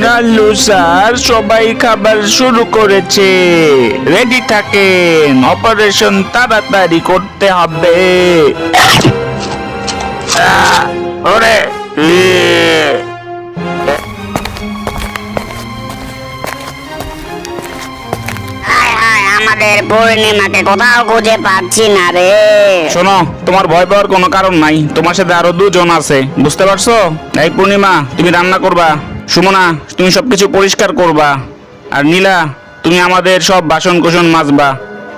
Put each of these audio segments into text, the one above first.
Nallu sir সবাই খাবার শুরু করেছে। রেডি থাকেন অপারেশন তাড়াতাড়ি করতে হবে। ওরে। পূর্ণিমাকে কোথাও খুঁজে পাচ্ছি না রে। শোনো, তোমার ভয় পাওয়ার কোনো কারণ নাই। তোমার সাথে আরও দুজন আছে, বুঝতে পারছ? এই পূর্ণিমা, তুমি রান্না করবা। সুমনা, তুমি সবকিছু পরিষ্কার করবা। আর নীলা, তুমি আমাদের সব বাসন কোসন মাজবা।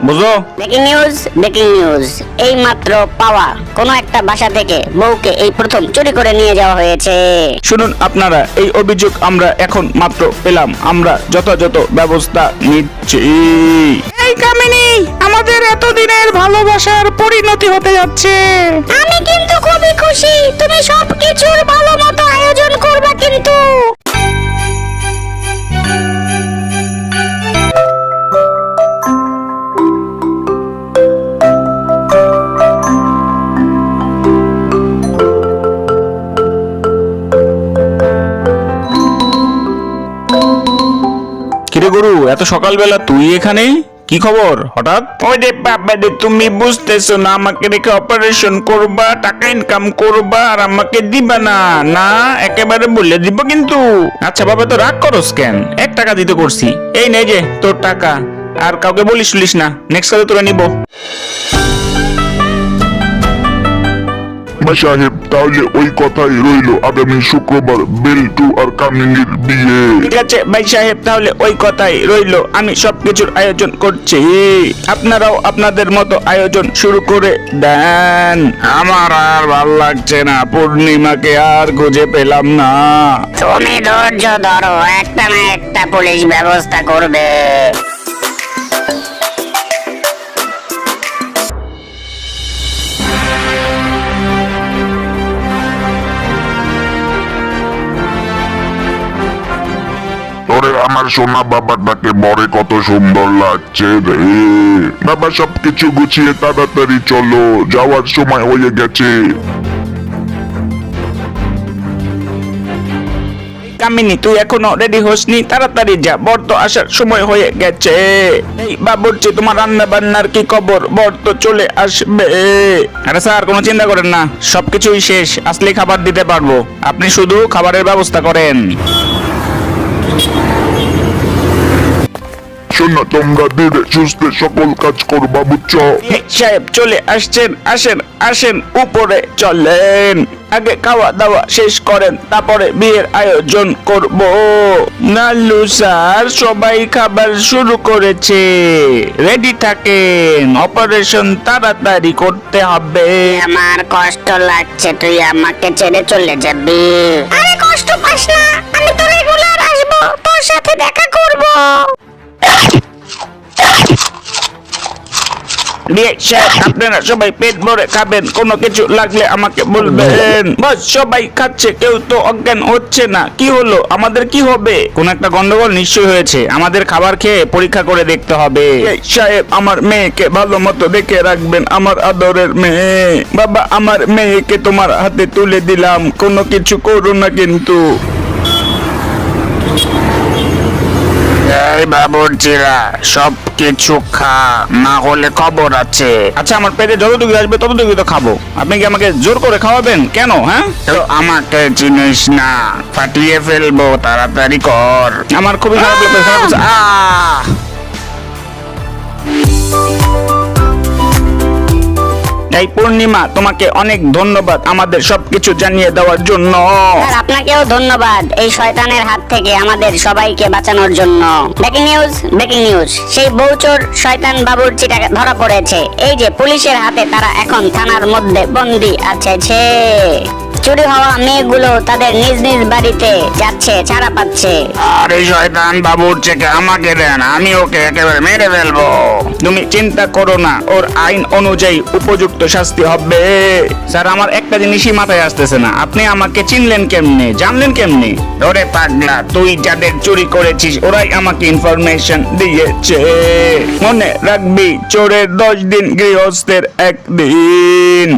বুঝো? ব্রেকিং নিউজ ব্রেকিং নিউজ এই মাত্র পাওয়া কোনো একটা বাসা থেকে বউকে এই প্রথম চুরি করে নিয়ে যাওয়া হয়েছে। শুনুন আপনারা এই অভিযোগ আমরা এখন মাত্র পেলাম। আমরা যথাযথ ব্যবস্থা নিচ্ছি। এই কামিনী আমাদের এতদিনের ভালোবাসার পরিণতি হতে যাচ্ছে। আমি কিন্তু খুবই খুশি তুমি সবকিছুর ভালো মতো আয়োজন করবা কিন্তু। এত সকালবেলা তুই এখানেই? কি খবর হঠাৎ? ওরে বাবা রে তুমি বুঝতেছো না আমাকে রেখে অপারেশন করবা টাকা ইনকাম করবা আর আমাকে দিবা না। না একেবারে বলে দিব কিন্তু। আচ্ছা বাবা তো রাগ করস কেন? এক টাকা দিতে করছি। এই নে যে তোর টাকা। আর কাউকে বলিস শুলিস না। নেক্সট কালে তোরা নিব। মা সাহেব তাহলে ওই কথাই রইল আগামী শুক্রবার বেল্টু আর কামিনীর বিয়ে। ঠিক আছে ভাই সাহেব তাহলে ওই কথাই রইল। আমি সবকিছুর আয়োজন করছি। আপনারাও আপনাদের মতো আয়োজন শুরু করে দেন। আমার আর ভালো লাগছে না পূর্ণিমাকে আর খুঁজে পেলাম না। তুমি ধৈর্য ধরো একটা না একটা পুলিশ ব্যবস্থা করবে। আমার সোনা বাবাটাকে বরে কত সুন্দর লাগছে রে। বাবা, সবকিছু গুছিয়ে তাড়াতাড়ি চলো, যাওয়ার সময় হয়ে গেছে। কামিনী, তুই এখনও রেডি হসনি? তাড়াতাড়ি যা, বর তো আসার সময় হয়ে গেছে। বাবুর্চি তোমার রান্না বান্নার কি খবর? বর তো চলে আসবে। আরে স্যার, কোনো চিন্তা করেন না, সবকিছুই শেষ। আসলে খাবার দিতে পারব। আপনি শুধু খাবারের ব্যবস্থা করেন। শোনো তোমরা ধীরে সুস্থে সকল কাজ করবা বুঝছ? সাহেব চলে আসছেন আসেন আসেন উপরে চলেন। আগে খাওয়া দাওয়া শেষ করেন তারপরে বিয়ের আয়োজন করব। নাল্লু স্যার সবাই খাবার শুরু করেছে। রেডি থাকেন অপারেশন তাড়াতাড়ি করতে হবে। আমার কষ্ট লাগছে তুই আমাকে ছেড়ে চলে যাবি। আরে কষ্ট পাস না আমি তো রেগুলার সাহেব আপনারা সবাই পেট ভরে খাবেন কোনো কিছু লাগলে আমাকে বলবেন বস সবাই খাচ্ছে কেউ তো অজ্ঞান হচ্ছে না কি হলো আমাদের কি হবে কোন একটা গন্ডগোল নিশ্চয়ই হয়েছে আমাদের খাবার খেয়ে পরীক্ষা করে দেখতে হবে সাহেব আমার মেয়েকে ভালো মতো দেখে রাখবেন আমার আদরের মেয়ে বাবা আমার মেয়েকে তোমার হাতে তুলে দিলাম কোনো কিছু করো না কিন্তু এই বাবুর্চিরা সব কিছু খা না হলে খবর আছে। আচ্ছা আমার পেটে যতটুকু আসবে ততটুকু তো খাব। আপনি কি আমাকে জোর করে খাওয়াবেন? কেন হ্যাঁ? তো আমাকে চিনিস না ফাটিয়ে ফেলব তাড়াতাড়ি কর। আমার খুবই খারাপ লাগছে এই পূর্ণিমা তোমাকে অনেক ধন্যবাদ আমাদের সবকিছু জানিয়ে দেওয়ার জন্য। আপনাকেও ধন্যবাদ এই শয়তানের হাত থেকে আমাদের সবাইকে বাঁচানোর জন্য। ব্রেকিং নিউজ ব্রেকিং নিউজ সেই বউচোর শয়তান বাবুর চিটা ধরা পড়েছে। এই যে পুলিশের হাতে তারা এখন থানার মধ্যে বন্দি আছে ছে। চুরি হওয়া মেয়েগুলো তাদের নিজ নিজ বাড়িতে যাচ্ছে ছাড়া পাচ্ছে। আর আরে শয়তান বাবুর চেকে আমাকে দেন আমি ওকে একেবারে মেরে ফেলব। তুমি চিন্তা করো না ওর আইন অনুযায়ী উপযুক্ত শাস্তি হবে। স্যার আমার একটা জিনিসই মাথায় আসতেছে না। আপনি আমাকে চিনলেন কেমনে? জানলেন কেমনে? ধরে পাগলা তুই যাদের চুরি করেছিস ওরাই আমাকে ইনফরমেশন দিয়েছে। মনে রাখবি চোরের দশ দিন গৃহস্থের একদিন।